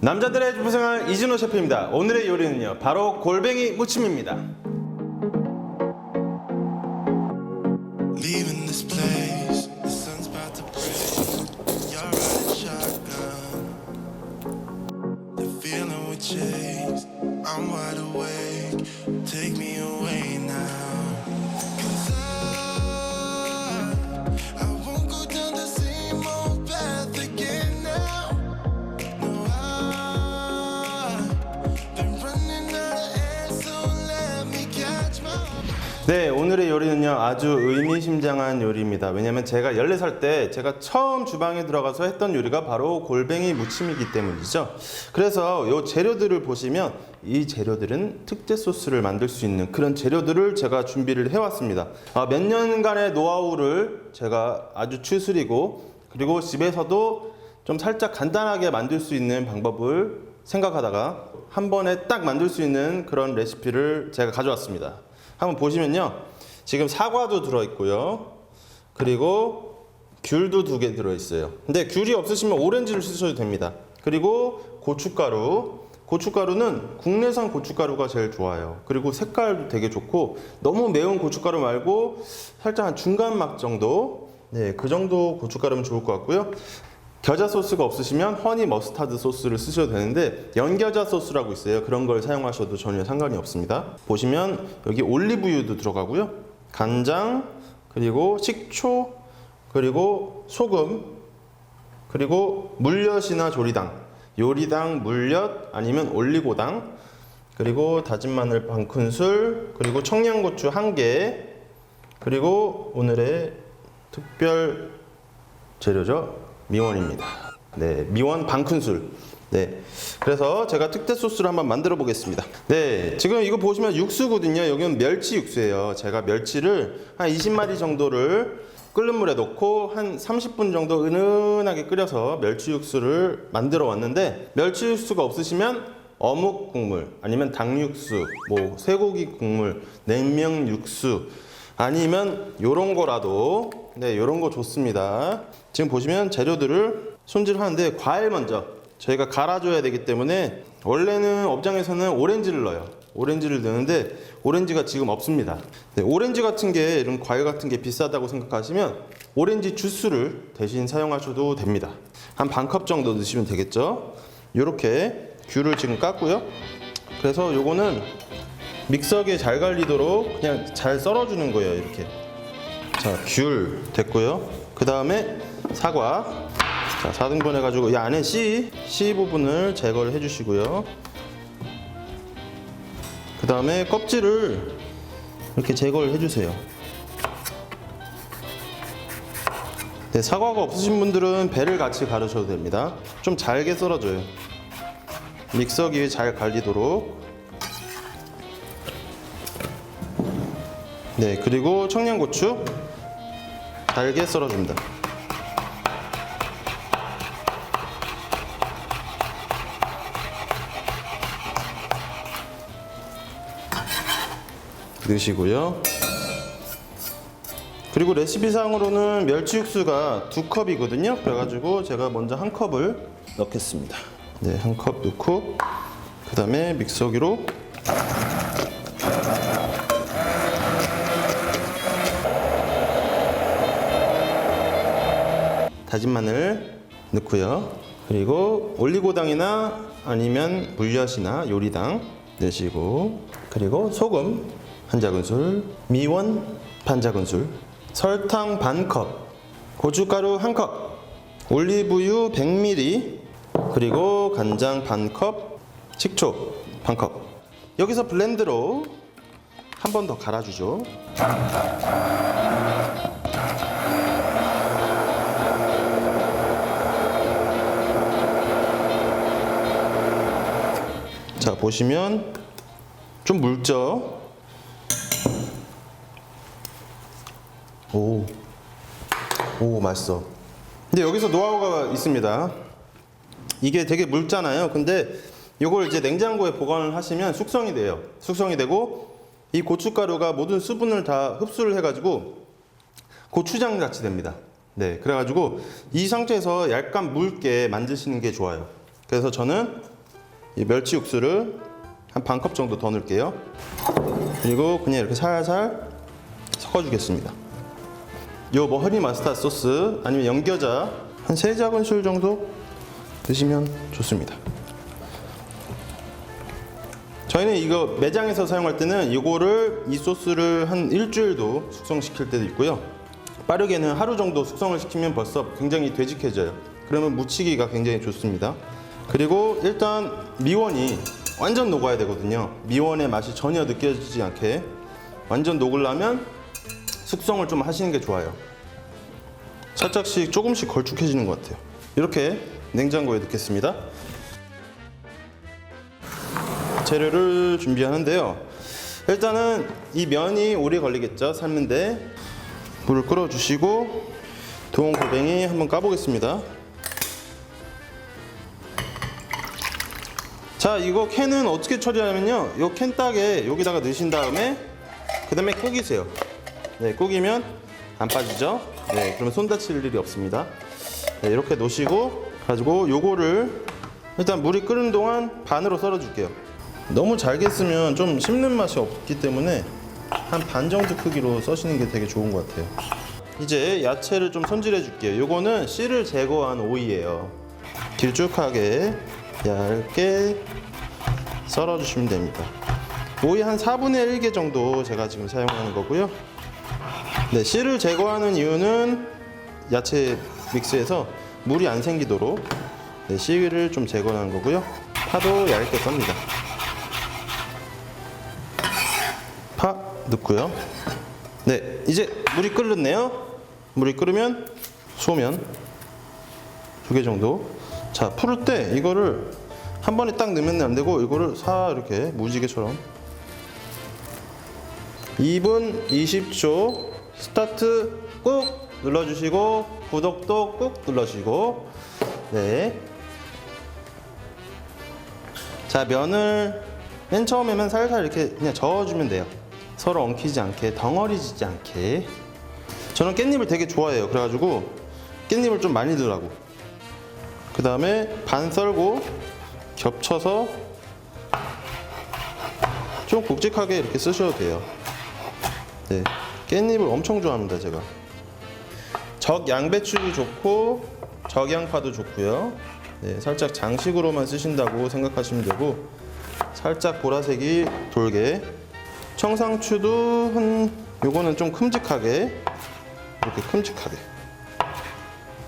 남자들의 주부생활 이진호 셰프입니다. 오늘의 요리는요, 바로 골뱅이 무침입니다. 네, 오늘의 요리는요, 아주 의미심장한 요리입니다. 왜냐면 제가 14살 때 제가 처음 주방에 들어가서 했던 요리가 바로 골뱅이 무침이기 때문이죠. 그래서 요 재료들을 보시면 이 재료들은 특제 소스를 만들 수 있는 그런 재료들을 제가 준비를 해왔습니다. 아, 몇 년간의 노하우를 제가 아주 추스리고 그리고 집에서도 좀 살짝 간단하게 만들 수 있는 방법을 생각하다가 한 번에 딱 만들 수 있는 그런 레시피를 제가 가져왔습니다. 한번 보시면요. 지금 사과도 들어있고요. 그리고 귤도 두 개 들어있어요. 근데 귤이 없으시면 오렌지를 쓰셔도 됩니다. 그리고 고춧가루. 고춧가루는 국내산 고춧가루가 제일 좋아요. 그리고 색깔도 되게 좋고 너무 매운 고춧가루 말고 살짝 한 중간 맛 정도. 네, 그 정도 고춧가루면 좋을 것 같고요. 겨자 소스가 없으시면 허니 머스타드 소스를 쓰셔도 되는데 연겨자 소스라고 있어요. 그런 걸 사용하셔도 전혀 상관이 없습니다. 보시면 여기 올리브유도 들어가고요. 간장, 그리고 식초, 그리고 소금, 그리고 물엿이나 조리당, 요리당, 물엿 아니면 올리고당, 그리고 다진 마늘 반 큰술, 그리고 청양고추 한 개, 그리고 오늘의 특별 재료죠. 미원입니다. 네, 미원 반 큰술. 네. 그래서 제가 특대 소스를 한번 만들어 보겠습니다. 네. 지금 이거 보시면 육수거든요. 여기는 멸치 육수예요. 제가 멸치를 한 20마리 정도를 끓는 물에 넣고 한 30분 정도 은은하게 끓여서 멸치 육수를 만들어 왔는데 멸치 육수가 없으시면 어묵 국물 아니면 닭 육수, 뭐 쇠고기 국물, 냉면 육수 아니면 요런 거라도 네 요런 거 좋습니다 지금 보시면 재료들을 손질하는데 과일 먼저 저희가 갈아줘야 되기 때문에 원래는 업장에서는 오렌지를 넣어요. 오렌지를 넣는데 오렌지가 지금 없습니다. 네, 오렌지 같은 게 이런 과일 같은 게 비싸다고 생각하시면 오렌지 주스를 대신 사용하셔도 됩니다. 한 반 컵 정도 넣으시면 되겠죠? 요렇게 귤을 지금 깠고요. 그래서 요거는 믹서기에 잘 갈리도록 그냥 잘 썰어주는 거예요 이렇게. 자 귤 됐고요. 그 다음에 사과. 자 4등분 해가지고 이 안에 씨, 씨 부분을 제거를 해주시고요. 그 다음에 껍질을 이렇게 제거를 해주세요. 네, 사과가 없으신 분들은 배를 같이 가르셔도 됩니다. 좀 잘게 썰어줘요. 믹서기에 잘 갈리도록. 네, 그리고 청양고추. 잘게 썰어줍니다. 넣으시고요. 그리고 레시피상으로는 멸치 육수가 두 컵이거든요. 그래가지고 제가 먼저 한 컵을 넣겠습니다. 네, 한 컵 넣고 그 다음에 믹서기로 다진 마늘 넣고요. 그리고 올리고당이나 아니면 물엿이나 요리당 넣으시고 그리고 소금 한 작은술, 미원 반 작은술, 설탕 반 컵, 고춧가루 한 컵, 올리브유 100ml, 그리고 간장 반 컵, 식초 반 컵. 여기서 블렌드로 한 번 더 갈아주죠. 자 보시면 좀 묽죠? 오, 오 맛있어. 근데 여기서 노하우가 있습니다. 이게 되게 묽잖아요. 근데 이걸 이제 냉장고에 보관을 하시면 숙성이 돼요. 숙성이 되고 이 고춧가루가 모든 수분을 다 흡수를 해가지고 고추장 같이 됩니다. 네, 그래가지고 이 상태에서 약간 묽게 만드시는 게 좋아요. 그래서 저는 이 멸치 육수를 한 반 컵 정도 더 넣을게요. 그리고 그냥 이렇게 살살 섞어주겠습니다. 요 뭐 허니 마스타드 소스 아니면 연겨자 한 세 작은술 정도 드시면 좋습니다. 저희는 이거 매장에서 사용할 때는 이거를 이 소스를 한 일주일도 숙성시킬 때도 있고요. 빠르게는 하루 정도 숙성을 시키면 벌써 굉장히 되직해져요. 그러면 무치기가 굉장히 좋습니다. 그리고 일단 미원이 완전 녹아야 되거든요. 미원의 맛이 전혀 느껴지지 않게 완전 녹으려면 숙성을 좀 하시는 게 좋아요. 살짝씩 조금씩 걸쭉해지는 것 같아요. 이렇게 냉장고에 넣겠습니다. 재료를 준비하는데요. 일단은 이 면이 오래 걸리겠죠, 삶는데 물을 끓여주시고 도원 골뱅이 한번 까보겠습니다. 자, 이거 캔은 어떻게 처리하냐면요. 요캔 딱에 여기다가 넣으신 다음에 그 다음에 구기세요. 네, 구기면 안 빠지죠. 네, 그러면 손 다칠 일이 없습니다. 네, 이렇게 놓으시고 가지고 요거를 일단 물이 끓는 동안 반으로 썰어 줄게요. 너무 잘게 쓰면 좀 씹는 맛이 없기 때문에 한 반 정도 크기로 써시는 게 되게 좋은 것 같아요. 이제 야채를 좀 손질해 줄게요. 요거는 씨를 제거한 오이예요. 길쭉하게 얇게 썰어 주시면 됩니다. 오이 한 4분의 1개 정도 제가 지금 사용하는 거고요. 네, 씨를 제거하는 이유는 야채 믹스에서 물이 안 생기도록 네, 씨를 좀 제거하는 거고요. 파도 얇게 썹니다. 파 넣고요. 네, 이제 물이 끓었네요. 물이 끓으면 소면 두 개 정도. 자, 풀을 때 이거를 한 번에 딱 넣으면 안 되고 이거를 사 이렇게 무지개처럼 2분 20초 스타트 꾹 눌러주시고 구독도 꾹 눌러주시고 네. 자 면을 맨 처음에만 살살 이렇게 그냥 저어주면 돼요. 서로 엉키지 않게 덩어리지지 않게. 저는 깻잎을 되게 좋아해요. 그래가지고 깻잎을 좀 많이 넣으라고. 그 다음에 반 썰고 겹쳐서 좀 굵직하게 이렇게 쓰셔도 돼요. 네, 깻잎을 엄청 좋아합니다 제가. 적 양배추도 좋고 적양파도 좋고요. 네, 살짝 장식으로만 쓰신다고 생각하시면 되고 살짝 보라색이 돌게 청상추도 한 요거는 좀 큼직하게 이렇게 큼직하게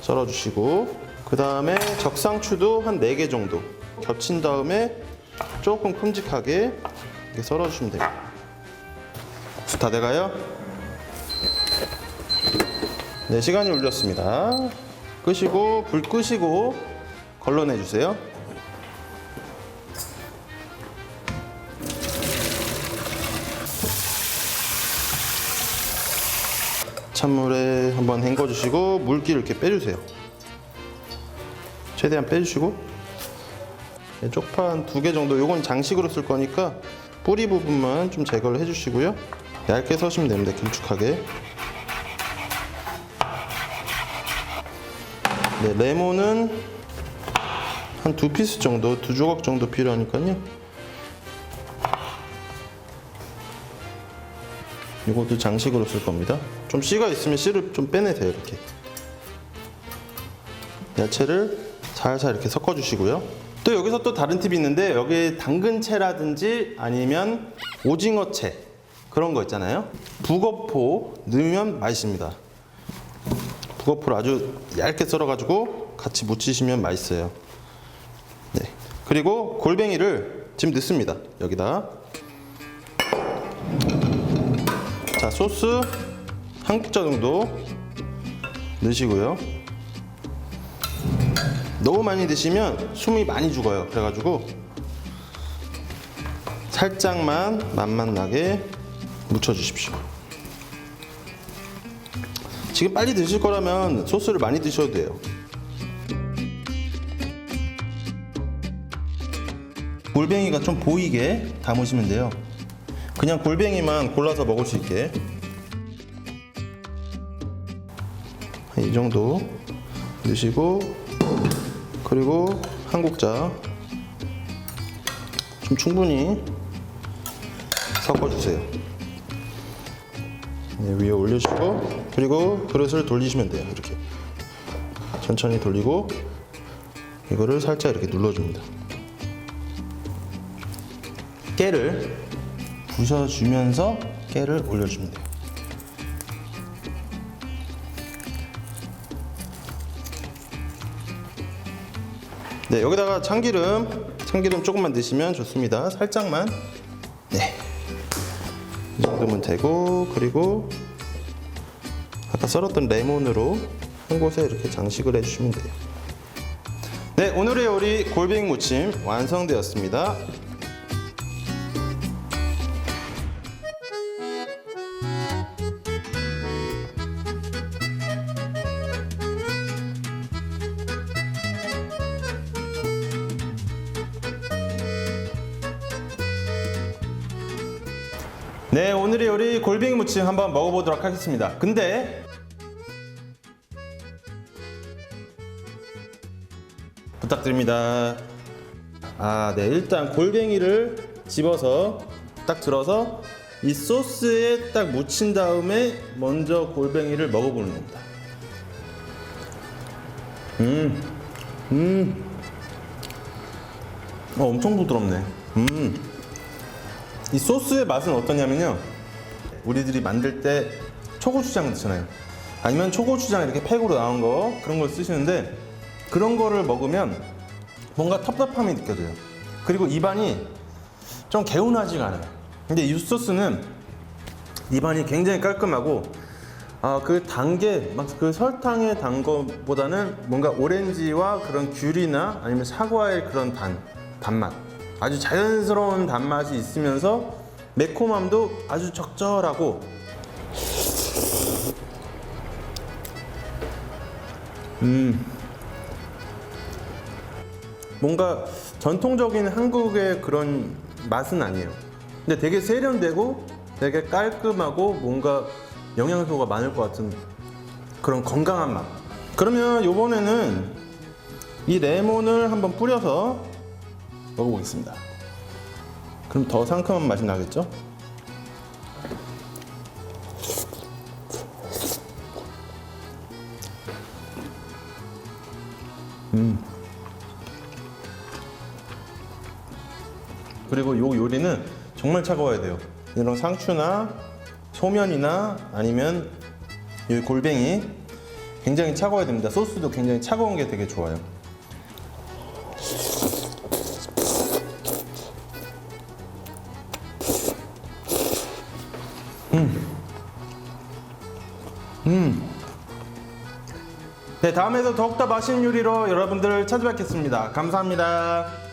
썰어주시고 그 다음에 적상추도 한 4개 정도 겹친 다음에 조금 큼직하게 이렇게 썰어주시면 됩니다. 다 돼가요? 네, 시간이 울렸습니다. 끄시고 불 끄시고 걸러내 주세요. 찬물에 한번 헹궈 주시고 물기를 이렇게 빼 주세요. 최대한 빼 주시고 네, 쪽파 한두개 정도 요건 장식으로 쓸 거니까 뿌리 부분만 좀 제거를 해 주시고요. 얇게 서시면 됩니다. 길쭉하게. 네, 레몬은 한 두 피스 정도, 두 조각 정도 필요하니까요. 이것도 장식으로 쓸 겁니다. 좀 씨가 있으면 씨를 좀 빼내세요, 이렇게. 야채를 살살 이렇게 섞어주시고요. 또 여기서 또 다른 팁이 있는데 여기에 당근채라든지 아니면 오징어채 그런 거 있잖아요. 북어포 넣으면 맛있습니다. 북어포를 아주 얇게 썰어가지고 같이 무치시면 맛있어요. 네. 그리고 골뱅이를 지금 넣습니다. 여기다. 자 소스 한 국자 정도 넣으시고요. 너무 많이 드시면 숨이 많이 죽어요. 그래가지고 살짝만 맛만 나게 묻혀주십시오. 지금 빨리 드실 거라면 소스를 많이 드셔도 돼요. 골뱅이가 좀 보이게 담으시면 돼요. 그냥 골뱅이만 골라서 먹을 수 있게. 이 정도 넣으시고 그리고 한한 국자 좀 충분히 섞어주세요. 네, 위에 올려주시고 그리고 그릇을 돌리시면 돼요. 이렇게 천천히 돌리고 이거를 살짝 이렇게 눌러줍니다. 깨를 부셔주면서 깨를 올려주면 돼요. 네, 여기다가 참기름, 참기름 조금만 넣으시면 좋습니다. 살짝만. 네. 이 정도면 되고, 그리고 아까 썰었던 레몬으로 한 곳에 이렇게 장식을 해주시면 돼요. 네, 오늘의 요리 골뱅이 무침 완성되었습니다. 네, 오늘의 요리 골뱅이 무침 한번 먹어보도록 하겠습니다. 근데 부탁드립니다. 아, 네, 일단 골뱅이를 집어서 딱 들어서 이 소스에 딱 묻힌 다음에 먼저 골뱅이를 먹어보는 겁니다. 음, 음, 어, 엄청 부드럽네. 음. 이 소스의 맛은 어떠냐면요. 우리들이 만들 때 초고추장 넣잖아요. 아니면 초고추장 이렇게 팩으로 나온 거 그런 걸 쓰시는데 그런 거를 먹으면 뭔가 텁텁함이 느껴져요. 그리고 입안이 좀 개운하지가 않아요. 근데 이 소스는 입안이 굉장히 깔끔하고 아, 그 단계, 막 그 설탕에 단 거보다는 뭔가 오렌지와 그런 귤이나 아니면 사과의 그런 단, 단맛. 아주 자연스러운 단맛이 있으면서 매콤함도 아주 적절하고 음. 뭔가 전통적인 한국의 그런 맛은 아니에요. 근데 되게 세련되고 되게 깔끔하고 뭔가 영양소가 많을 것 같은 그런 건강한 맛. 그러면 이번에는 이 레몬을 한번 뿌려서 먹어보겠습니다. 그럼 더 상큼한 맛이 나겠죠? 그리고 요 요리는 정말 차가워야 돼요. 이런 상추나 소면이나 아니면 이 골뱅이 굉장히 차가워야 됩니다. 소스도 굉장히 차가운 게 되게 좋아요. 네, 다음에도 더욱더 맛있는 요리로 여러분들을 찾아뵙겠습니다. 감사합니다.